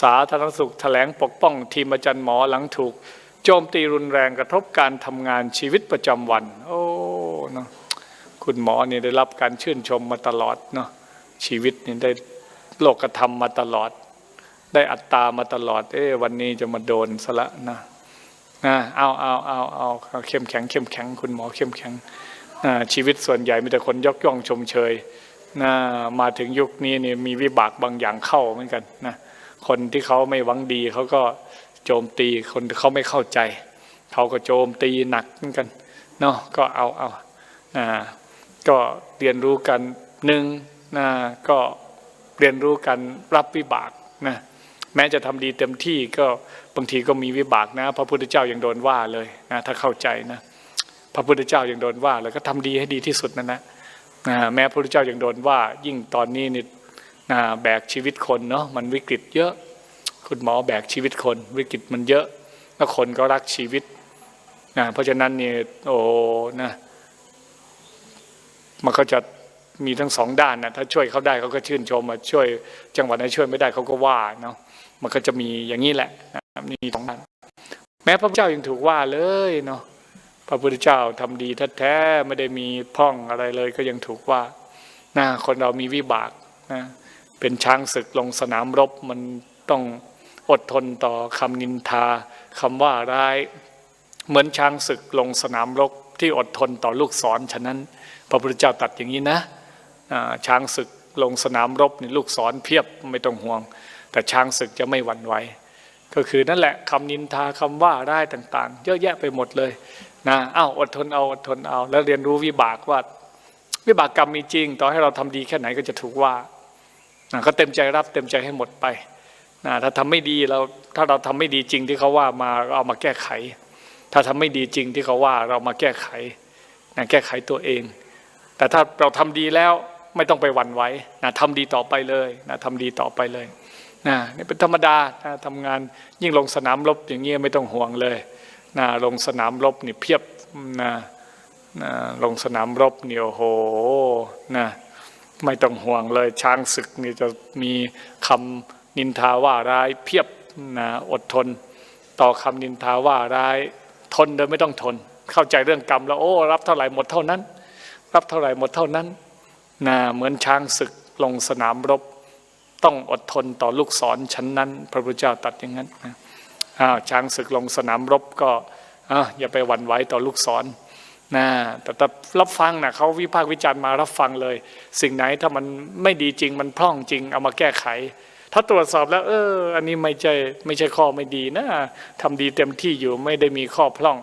สาธารณสุขแถลงปกป้องทีมอาจารย์หมอหลังถูก โจมตีรุนแรงกระทบการทำงานชีวิตประจำวัน โอ้เนาะคุณหมอนี่ได้รับการชื่นชมมาตลอดเนาะชีวิตนี่ได้โลกธรรมมาตลอด ได้อัตตามาตลอด เอ๊วันนี้จะมาโดนซะละนะนะเอาเอาเอาเอาเข้มแข็งเข้มแข็ง คุณหมอเข้มแข็งชีวิตส่วนใหญ่มีแต่คนยกย่องชมเชยนะมาถึงยุคนี้นี่มีวิบากบางอย่างเข้าเหมือนกันนะ คนที่เขาไม่หวังดีเขาก็โจมตีคนที่เขาไม่เข้าใจเขาก็โจมตีหนักเหมือนกันเนาะก็เอาเอานะก็เรียนรู้กันหนึ่งนะก็เรียนรู้กันรับวิบากนะแม้จะทำดีเต็มที่ก็บางทีก็มีวิบากนะ พระพุทธเจ้ายังโดนว่าเลยนะถ้าเข้าใจนะพระพุทธเจ้ายังโดนว่าเลยก็ทำดีให้ดีที่สุดนั่นนะนะแม้พระพุทธเจ้ายังโดนว่า ยิ่งตอนนี้นี่ แบกชีวิตคนเนาะมันวิกฤตเยอะ คุณหมอแบกชีวิตคน วิกฤตมันเยอะแล้วคนก็รักชีวิตนะเพราะฉะนั้นเนี่ยโอ้นะมันก็จะมีทั้งสองด้านนะถ้าช่วยเขาได้เขาก็ชื่นชมมาช่วยจังหวัดไหนช่วยไม่ได้เขาก็ว่าเนาะมันก็จะมีอย่างนี้แหละนะมีสองด้านแม้พระพุทธเจ้ายังถูกว่าเลยเนาะพระพุทธเจ้าทำดีแท้ๆไม่ได้มีพ่องอะไรเลย ก็ยังถูกว่านะคนเรามีวิบากนะ เป็นช้างศึกลงสนามรบมันต้องอดทนต่อคำนินทาคำว่าร้าย เหมือนช้างศึกลงสนามรบที่อดทนต่อลูกศรฉะนั้น พระพุทธเจ้าตัดอย่างนี้นะช้างศึกลงสนามรบนี่ลูกศรเพียบไม่ต้องห่วง แต่ช้างศึกจะไม่หวั่นไหวก็คือนั่นแหละคำนินทาคำว่าร้ายต่างๆ เยอะแยะไปหมดเลยนะอ้าวอดทนเอาอดทนเอา แล้วเรียนรู้วิบากว่า วิบากกรรมมีจริง ต่อให้เราทำดีแค่ไหนก็จะถูกว่า นะก็เต็มใจรับเต็มใจให้หมดไปนะถ้าทำไม่ดีเราถ้าเราทำไม่ดีจริงที่เขาว่ามาเราเอามาแก้ไข ถ้าทำไม่ดีจริงที่เขาว่าเรามาแก้ไขนะแก้ไขตัวเอง แต่ถ้าเราทำดีแล้วไม่ต้องไปหวั่นไหวนะทำดีต่อไปเลยนะทำดีต่อไปเลยนะนี่เป็นธรรมดานะทำงานยิ่งลงสนามรบอย่างเงี้ยไม่ต้องห่วงเลยนะลงสนามรบนี่เพียบนะนะลงสนามรบเนี่ยโอ้โหนะ ไม่ต้องห่วงเลยช้างศึกนี่จะมีคำนินทาว่าร้ายเพียบนะอดทน ต่อคำนินทาว่าร้ายทนโดยไม่ต้องทน เข้าใจเรื่องกรรมแล้วโอ้รับเท่าไหร่หมดเท่านั้น รับเท่าไหร่หมดเท่านั้นนะเหมือนช้างศึกลงสนามรบ ต้องอดทนต่อลูกศรชั้นนั้น พระพุทธเจ้าตัดอย่างนั้นนะอ้าวช้างศึกลงสนามรบก็อะอย่าไปหวั่นไหวต่อลูกศร นะแต่แต่รับฟังนะเขาวิพากษ์วิจารณ์มารับฟังเลย สิ่งไหนถ้ามันไม่ดีจริงมันพร่องจริงเอามาแก้ไข ถ้าตรวจสอบแล้ว เออ อันนี้ไม่ใช่ไม่ใช่ข้อไม่ดีนะทำดีเต็มที่อยู่ไม่ได้มีข้อพร่อง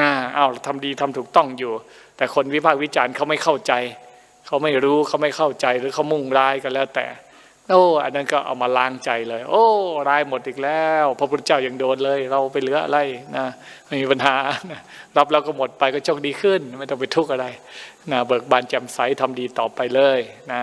นะเอาทำดีทำถูกต้องอยู่ แต่คนวิพากษ์วิจารณ์เขาไม่เข้าใจ เขาไม่รู้เขาไม่เข้าใจหรือเขามุ่งร้ายกันแล้วแต่ โอ้อันนั้นก็เอามาล้างใจเลย โอ้ร้ายหมดอีกแล้ว พระพุทธเจ้ายังโดนเลย เราไปเหลืออะไรนะไม่มีปัญหานะรับแล้วก็หมดไปก็โชคดีขึ้น ไม่ต้องไปทุกข์อะไรนะเบิกบานแจ่มใสทำดีต่อไปเลยนะ